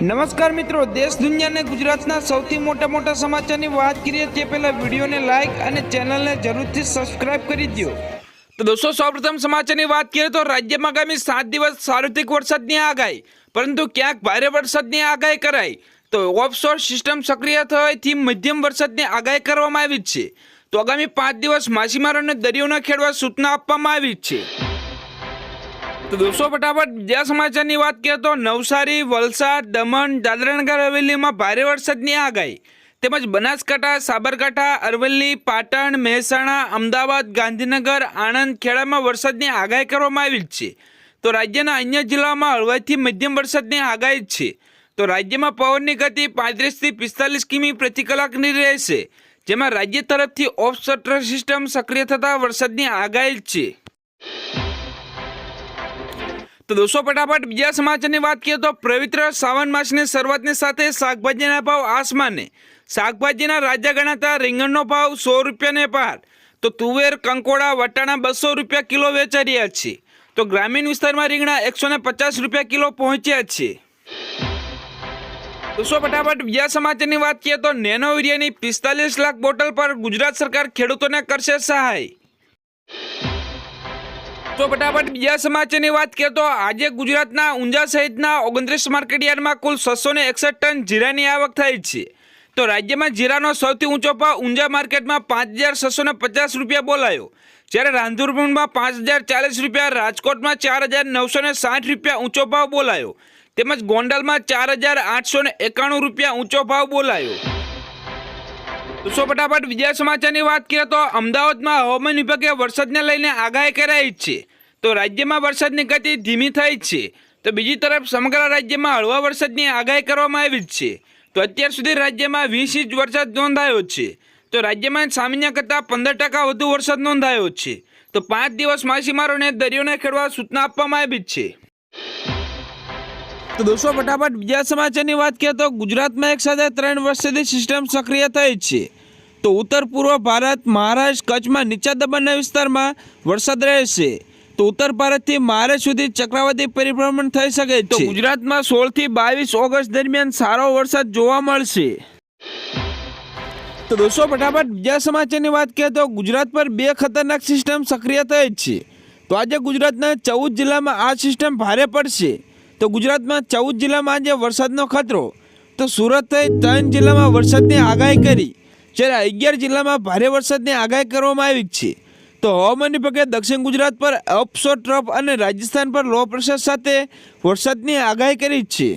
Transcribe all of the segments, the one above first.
નમસ્કાર મિત્રો, દેશ દુનિયાને ગુજરાતના સૌથી મોટા મોટા સમાચારની વાત કરીએ તે પહેલા વિડીયોને લાઇક અને ચેનલને જરૂરથી સબસ્ક્રાઇબ કરી દો તો દોસ્તો, સૌપ્રથમ સમાચારની વાત કરીએ તો રાજ્યમાં આગામી સાત દિવસ સાર્વત્રિક વરસાદની આગાહી, પરંતુ ક્યાંક ભારે વરસાદની આગાહી કરાઈ. તો ઓફશોર સિસ્ટમ સક્રિય થવાથી મધ્યમ વરસાદની આગાહી કરવામાં આવી છે. તો આગામી પાંચ દિવસ માછીમારોને દરિયો ખેડવા સૂચના આપવામાં આવી છે. તો દોસ્તો, ફટાફટ બીજા સમાચારની વાત કરીએ તો નવસારી, વલસાડ, દમણ, દાદરાનગર, હવેલીમાં ભારે વરસાદની આગાહી. તેમજ બનાસકાંઠા, સાબરકાંઠા, અરવલ્લી, પાટણ, મહેસાણા, અમદાવાદ, ગાંધીનગર, આણંદ ખેડામાં વરસાદની આગાહી કરવામાં આવી છે. તો રાજ્યના અન્ય જિલ્લાઓમાં હળવાથી મધ્યમ વરસાદની આગાહી છે. તો રાજ્યમાં પવનની ગતિ પાંત્રીસથી પિસ્તાલીસ કિમી પ્રતિ કલાકની રહેશે. જેમાં રાજ્ય તરફથી ઓફ સટર સિસ્ટમ સક્રિય થતાં વરસાદની આગાહી છે. તો દોસ્તો, ફટાફટ બીજા સમાચારની વાત કરીએ તો પવિત્ર શ્રાવણ માસની શરૂઆતની સાથે શાકભાજીના ભાવ આસમાને. શાકભાજીના રાજા ગણાતા રીંગણનો ભાવ સો રૂપિયાને પાર. તો તુવેર, કંકોડા, વટાણા બસો રૂપિયા કિલો વેચાઈ રહ્યા છે. તો ગ્રામીણ વિસ્તારમાં રીંગણા એકસો પચાસ રૂપિયા કિલો પહોંચ્યા છે. દોસ્તો, ફટાફટ બીજા સમાચારની વાત કરીએ તો નેનો યુરિયાની પિસ્તાલીસ લાખ બોટલ પર ગુજરાત સરકાર ખેડૂતોને કરશે સહાય. તો ફટાફટ બીજા સમાચારની વાત કરીએ તો આજે ગુજરાતના ઊંઝા સહિતના ઓગણત્રીસ માર્કેટયાર્ડમાં કુલ છસો ને એકસઠ ટન જીરાની આવક થઈ છે. તો રાજ્યમાં જીરાનો સૌથી ઊંચો ભાવ ઊંઝા માર્કેટમાં પાંચ હજાર છસો ને પચાસ રૂપિયા બોલાયો. જ્યારે રાંધુરપુરમાં પાંચ હજાર ચાલીસ રૂપિયા, રાજકોટમાં ચાર હજાર નવસો ને સાઠ રૂપિયા ઊંચો ભાવ બોલાયો. તેમજ ગોંડલમાં ચાર હજાર આઠસો ને એકાણું રૂપિયા ઊંચો ભાવ બોલાયો. દોસ્તો ફટાફટ બીજા સમાચારની વાત કરીએ તો અમદાવાદમાં હવામાન વિભાગે વરસાદને લઈને આગાહી કરાઈ છે. તો રાજ્યમાં વરસાદની ગતિ ધીમી થઈ છે. તો બીજી તરફ સમગ્ર રાજ્યમાં હળવા વરસાદની આગાહી કરવામાં આવી છે. તો અત્યાર સુધી રાજ્યમાં વીસ ઇંચ વરસાદ નોંધાયો છે. તો રાજ્યમાં સામાન્ય કરતાં પંદર ટકા વધુ વરસાદ નોંધાયો છે. તો પાંચ દિવસ માછીમારોને દરિયોને ખેડવા સૂચના આપવામાં આવી છે. તો દોસ્તો ફટાફટ બીજા સમાચારની વાત કરીએ તો ગુજરાતમાં એક સાથે ત્રણ વર્ષથી સિસ્ટમ સક્રિય થઈ છે. તો ઉત્તર પૂર્વ ભારત મહારાષ્ટ્ર કચ્છમાં નીચા દબાણના વિસ્તારમાં વરસાદ રહેશે. તો ઉત્તર ભારતથી મહારાષ્ટ્ર સુધી ચક્રવાતી પરિભ્રમણ થઈ શકે છે. તો ગુજરાતમાં સોળથી બાવીસ ઓગસ્ટ દરમિયાન સારો વરસાદ જોવા મળશે. તો દોસ્તો ફટાફટ બીજા સમાચારની વાત કરીએ તો ગુજરાત પર બે ખતરનાક સિસ્ટમ સક્રિય થઈ છે. તો આજે ગુજરાતના ચૌદ જિલ્લામાં આ સિસ્ટમ ભારે પડશે. તો ગુજરાતમાં ચૌદ જિલ્લામાં આજે વરસાદનો ખતરો. તો સુરત ત્રણ જિલ્લામાં વરસાદની આગાહી કરી. જ્યારે અગિયાર જિલ્લામાં ભારે વરસાદની આગાહી કરવામાં આવી છે. તો હવામાન વિભાગે દક્ષિણ ગુજરાત પર અપસો ટ્રફ અને રાજસ્થાન પર લો પ્રેશર સાથે વરસાદની આગાહી કરી છે.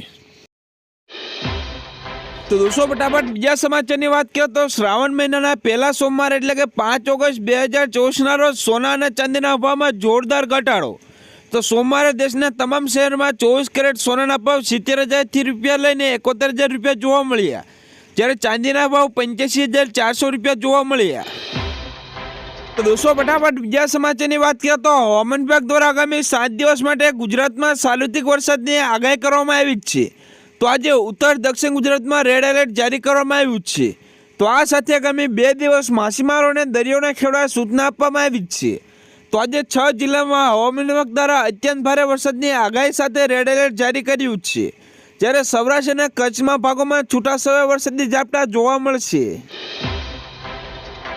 તો દોસ્તો, ફટાફટ બીજા સમાચારની વાત કરીએ તો શ્રાવણ મહિનાના પહેલા સોમવાર એટલે કે પાંચ ઓગસ્ટ બે હજાર ચોવીસના રોજ સોના અને ચાંદીના ભાવમાં જોરદાર ઘટાડો. તો સોમવારે દેશના તમામ શહેરમાં ચોવીસ કેરેટ સોનાના ભાવ સિત્તેર હજારથી રૂપિયા લઈને એકોતેર હજાર રૂપિયા જોવા મળ્યા. જ્યારે ચાંદીના ભાવ પંચ્યાસી હજાર ચારસો રૂપિયા જોવા મળ્યા. તો દોસ્તો, ફટાફટ બીજા સમાચારની વાત કરીએ તો હવામાન વિભાગ દ્વારા આગામી સાત દિવસ માટે ગુજરાતમાં સાર્વત્રિક વરસાદની આગાહી કરવામાં આવી જ છે. તો આજે ઉત્તર દક્ષિણ ગુજરાતમાં રેડ એલર્ટ જારી કરવામાં આવ્યું છે. તો આ સાથે આગામી બે દિવસ માછીમારોને દરિયાના ખેડવા સૂચના આપવામાં આવી જ છે. તો આજે છ જિલ્લામાં હવામાન વિભાગ દ્વારા અત્યંત ભારે વરસાદની આગાહી સાથે રેડ એલર્ટ જારી કર્યું છે. જ્યારે સૌરાષ્ટ્ર અને કચ્છમાં ભાગોમાં છૂટાછવાયા વરસાદની ઝાપટા જોવા મળશે.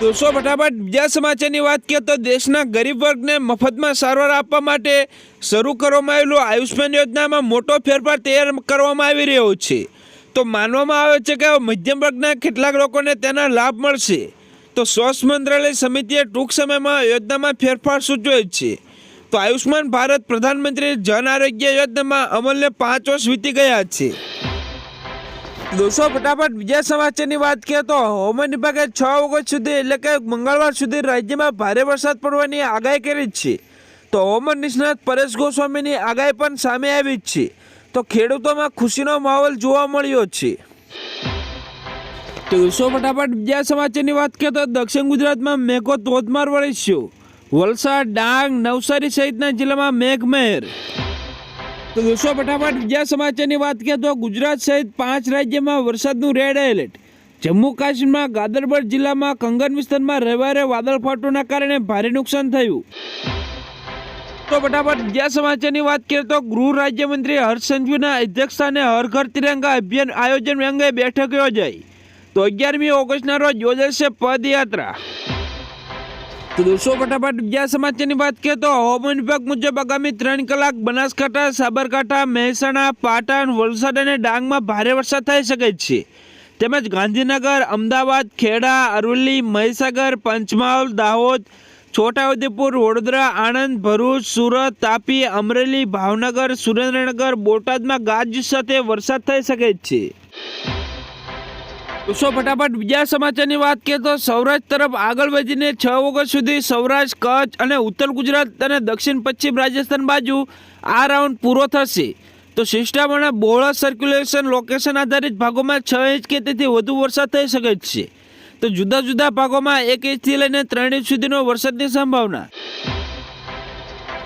દોસ્તો ફટાફટ બીજા સમાચારની વાત કરીએ તો દેશના ગરીબ વર્ગને મફતમાં સારવાર આપવા માટે શરૂ કરવામાં આવેલું આયુષ્યમાન યોજનામાં મોટો ફેરફાર તૈયાર કરવામાં આવી રહ્યો છે. તો માનવામાં આવે છે કે મધ્યમ વર્ગના કેટલાક લોકોને તેના લાભ મળશે. તો સ્વાસ્થ્ય મંત્રાલય સમિતિએ ટૂંક સમયમાં યોજનામાં ફેરફાર સૂચવ્યો છે. તો આયુષ્માન ભારત પ્રધાનમંત્રી જન આરોગ્ય યોજનામાં અમલને પાંચ વર્ષ વીતી ગયા છે. દોસ્તો, ફટાફટ બીજા સમાચારની વાત કરીએ તો હવામાન વિભાગે છ ઓગસ્ટ સુધી એટલે કે મંગળવાર સુધી રાજ્યમાં ભારે વરસાદ પડવાની આગાહી કરી છે. તો હવામાન નિષ્ણાત પરેશ ગોસ્વામીની આગાહી પણ સામે આવી છે. તો ખેડૂતોમાં ખુશીનો માહોલ જોવા મળ્યો છે. તો ફટાફટ બીજા સમાચારની વાત કરીએ તો દક્ષિણ ગુજરાતમાં મેઘો ધોધમાર વરસ્યો વલસાડ, ડાંગ, નવસારી સહિતના જિલ્લામાં મેઘમહેર. તો દોસ્તો ફટાફટ બીજા સમાચારની વાત કરીએ તો ગુજરાત સહિત પાંચ રાજ્યમાં વરસાદનું રેડ એલર્ટ. જમ્મુ કાશ્મીરમાં ગાદરબડ જિલ્લામાં કંગન વિસ્તારમાં રવિવારે વાદળ ફાટવાના કારણે ભારે નુકસાન થયું. તો ફટાફટ બીજા સમાચારની વાત કરીએ તો ગૃહ રાજ્યમંત્રી હર્ષ સંઘવીના અધ્યક્ષસ્થાને હર ઘર તિરંગા અભિયાન આયોજન અંગે બેઠક યોજાઈ. તો અગિયારમી ઓગસ્ટના રોજ યોજાશે પદયાત્રા. તો દોસ્તો, ફટાફટ બીજા સમાચારની વાત કરીએ તો હવામાન વિભાગ મુજબ આગામી ત્રણ કલાક બનાસકાંઠા, સાબરકાંઠા, મહેસાણા, પાટણ, વલસાડ અને ડાંગમાં ભારે વરસાદ થઈ શકે છે. તેમજ ગાંધીનગર, અમદાવાદ, ખેડા, અરવલ્લી, મહીસાગર, પંચમહાલ, દાહોદ, છોટાઉદેપુર, વડોદરા, આણંદ, ભરૂચ, સુરત, તાપી, અમરેલી, ભાવનગર, સુરેન્દ્રનગર, બોટાદમાં ગાજ સાથે વરસાદ થઈ શકે છે. દોસ્તો ફટાફટ બીજા સમાચારની વાત કરીએ તો સૌરાષ્ટ્ર તરફ આગળ વધીને છ ઓગસ્ટ સુધી સૌરાષ્ટ્ર, કચ્છ અને ઉત્તર ગુજરાત અને દક્ષિણ પશ્ચિમ રાજસ્થાન બાજુ આ રાઉન્ડ પૂરો થશે. તો સિસ્ટમ બહોળા સર્ક્યુલેશન લોકેશન આધારિત ભાગોમાં છ ઇંચ કે તેથી વધુ વરસાદ થઈ શકે છે. તો જુદા જુદા ભાગોમાં એક ઇંચથી લઈને ત્રણ ઇંચ સુધીનો વરસાદની સંભાવના.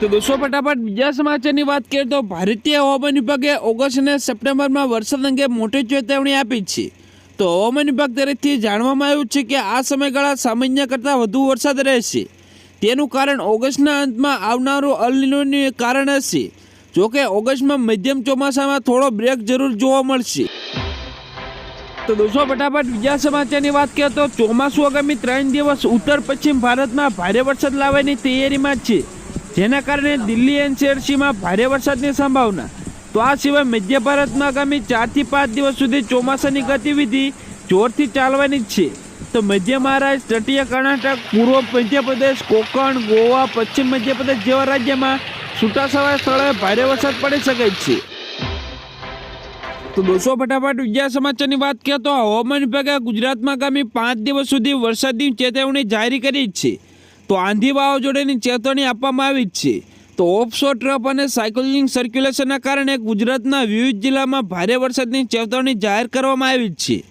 તો દોસ્તો ફટાફટ બીજા સમાચારની વાત કરીએ તો ભારતીય હવામાન વિભાગે ઓગસ્ટ અને સપ્ટેમ્બરમાં વરસાદ અંગે મોટી ચેતવણી આપી છે. તો હવામાન વિભાગ તરફથી જાણવામાં આવ્યું છે કે આ સમયગાળા સામાન્ય કરતાં વધુ વરસાદ રહેશે. તેનું કારણ ઓગસ્ટના અંતમાં આવનારું અલનીનોનું કારણ હશે. જોકે ઓગસ્ટમાં મધ્યમ ચોમાસામાં થોડો બ્રેક જરૂર જોવા મળશે. તો દોસ્તો, ફટાફટ બીજા સમાચારની વાત કરીએ તો ચોમાસું આગામી ત્રણ દિવસ ઉત્તર પશ્ચિમ ભારતમાં ભારે વરસાદ લાવવાની તૈયારીમાં છે. જેના કારણે દિલ્હી એનસીઆરસીમાં ભારે વરસાદની સંભાવના. તો આ સિવાય મધ્ય ભારતમાં આગામી ચારથી પાંચ દિવસ સુધી ચોમાસાની ગતિવિધિ જોરથી ચાલવાની જ છે. તો મધ્ય મહારાષ્ટ્ર, તટીય કર્ણાટક, પૂર્વ મધ્યપ્રદેશ, કોકણ, ગોવા, પશ્ચિમ મધ્યપ્રદેશ જેવા રાજ્યમાં છૂટાછવાયા સ્થળોએ ભારે વરસાદ પડી શકે છે. તો દોસ્તો, ફટાફટ બીજા સમાચારની વાત કરીએ તો હવામાન વિભાગે ગુજરાતમાં આગામી પાંચ દિવસ સુધી વરસાદની ચેતવણી જારી કરી છે. તો આંધી વાવાઝોડાની ચેતવણી આપવામાં આવી છે. તો ઓફશોર ટ્રફ અને સાયકલિંગ સર્ક્યુલેશનના કારણે ગુજરાતના વિવિધ જિલ્લામાં ભારે વરસાદની ચેતવણી જાહેર કરવામાં આવી છે.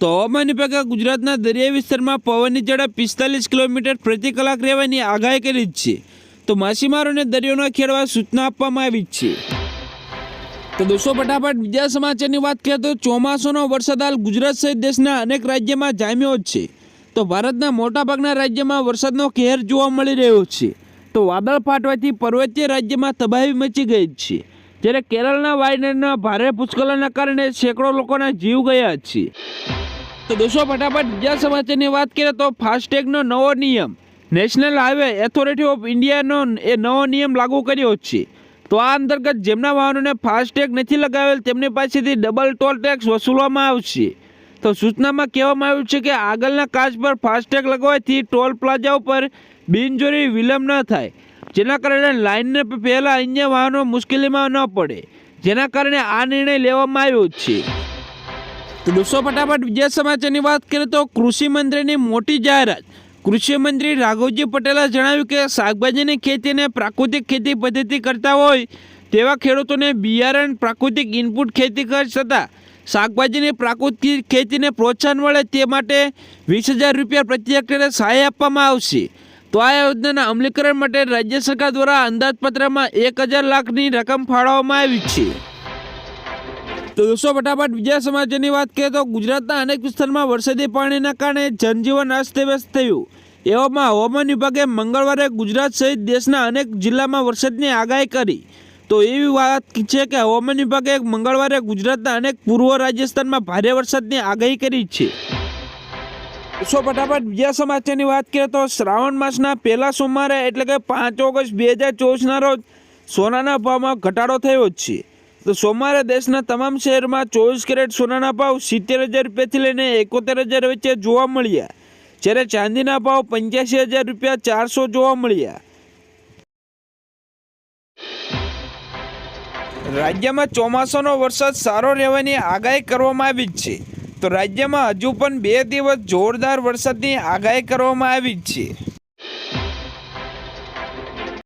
તો હવામાન વિભાગે ગુજરાતના દરિયાઈ વિસ્તારમાં પવનની ઝડપ પિસ્તાલીસ કિલોમીટર પ્રતિ કલાક રહેવાની આગાહી કરી છે. તો માછીમારોને દરિયો ખેડવા સૂચના આપવામાં આવી છે. તો દોસ્તો, ફટાફટ બીજા સમાચારની વાત કરીએ તો ચોમાસાનો વરસાદ હાલ ગુજરાત સહિત દેશના અનેક રાજ્યમાં જામ્યો છે. તો ભારતના મોટાભાગના રાજ્યમાં વરસાદનો કહેર જોવા મળી રહ્યો છે. તો વાદળ ફાટવાથી પર્વતીય રાજ્યમાં તબાહી મચી ગઈ છે. જ્યારે કેરળના વાયનાડના ભારે ભૂસ્ખલનના કારણે સેંકડો લોકોના જીવ ગયા છે. તો દોસ્તો, ફટાફટ બીજા સમાચારની વાત કરીએ તો ફાસ્ટેગનો નવો નિયમ. નેશનલ હાઈવે ઓથોરિટી ઓફ ઇન્ડિયાનો એ નવો નિયમ લાગુ કર્યો છે. તો આ અંતર્ગત જેમના વાહનોને ફાસ્ટેગ નથી લગાવેલ, તેમની પાસેથી ડબલ ટોલ ટેક્સ વસૂલવામાં આવશે. તો સૂચનામાં કહેવામાં આવ્યું છે કે આગળના કાચ પર ફાસ્ટેગ લગાવવાથી ટોલ પ્લાઝા ઉપર બિનજરૂરી વિલંબ ન થાય. જેના કારણે લાઇનને પહેલાં અન્ય વાહનો મુશ્કેલીમાં ન પડે. જેના કારણે આ નિર્ણય લેવામાં આવ્યો છે. તો દોસ્તો, ફટાફટ બીજા સમાચારની વાત કરીએ તો કૃષિ મંત્રીની મોટી જાહેરાત. કૃષિ મંત્રી રાઘવજી પટેલે જણાવ્યું કે શાકભાજીની ખેતીને પ્રાકૃતિક ખેતી પદ્ધતિ કરતા હોય તેવા ખેડૂતોને બિયારણ, પ્રાકૃતિક ઇનપુટ ખેતી ખર્ચ થતાં શાકભાજીની પ્રાકૃતિક ખેતીને પ્રોત્સાહન મળે તે માટે વીસ હજાર રૂપિયા પ્રતિ હેક્ટરે સહાય આપવામાં આવશે. તો આ યોજનાના અમલીકરણ માટે રાજ્ય સરકાર દ્વારા અંદાજપત્રમાં એક હજાર લાખની રકમ ફાળવવામાં આવી છે. તો દોસ્તો, ફટાફટ બીજા સમાચારની વાત કરીએ તો ગુજરાતના અનેક વિસ્તારમાં વરસાદી પાણીના કારણે જનજીવન અસ્તવ્યસ્ત થયું. એવામાં હવામાન વિભાગે મંગળવારે ગુજરાત સહિત દેશના અનેક જિલ્લામાં વરસાદની આગાહી કરી. તો એવી વાત છે કે હવામાન વિભાગે મંગળવારે ગુજરાતના અનેક પૂર્વ રાજસ્થાનમાં ભારે વરસાદની આગાહી કરી છે. સો ફટાફટ બીજા સમાચારની વાત કરીએ તો શ્રાવણ માસના પહેલા સોમવારે એટલે કે પાંચ ઓગસ્ટ બે હજાર ચોવીસના રોજ સોનાના ભાવમાં ઘટાડો થયો જ છે. તો સોમવારે દેશના તમામ શહેરમાં ચોવીસ કેરેટ સોનાના ભાવ સિત્તેર હજાર રૂપિયાથી લઈને એકોતેર હજાર વચ્ચે જોવા મળ્યા. જ્યારે ચાંદીના ભાવ પંચ્યાસી હજાર રૂપિયા ચારસો જોવા મળ્યા. રાજ્યમાં ચોમાસાનો વરસાદ સારો રહેવાની આગાહી કરવામાં આવી જ છે. તો રાજ્યમાં હજુ પણ બે દિવસ જોરદાર વરસાદની આગાહી કરવામાં આવી છે.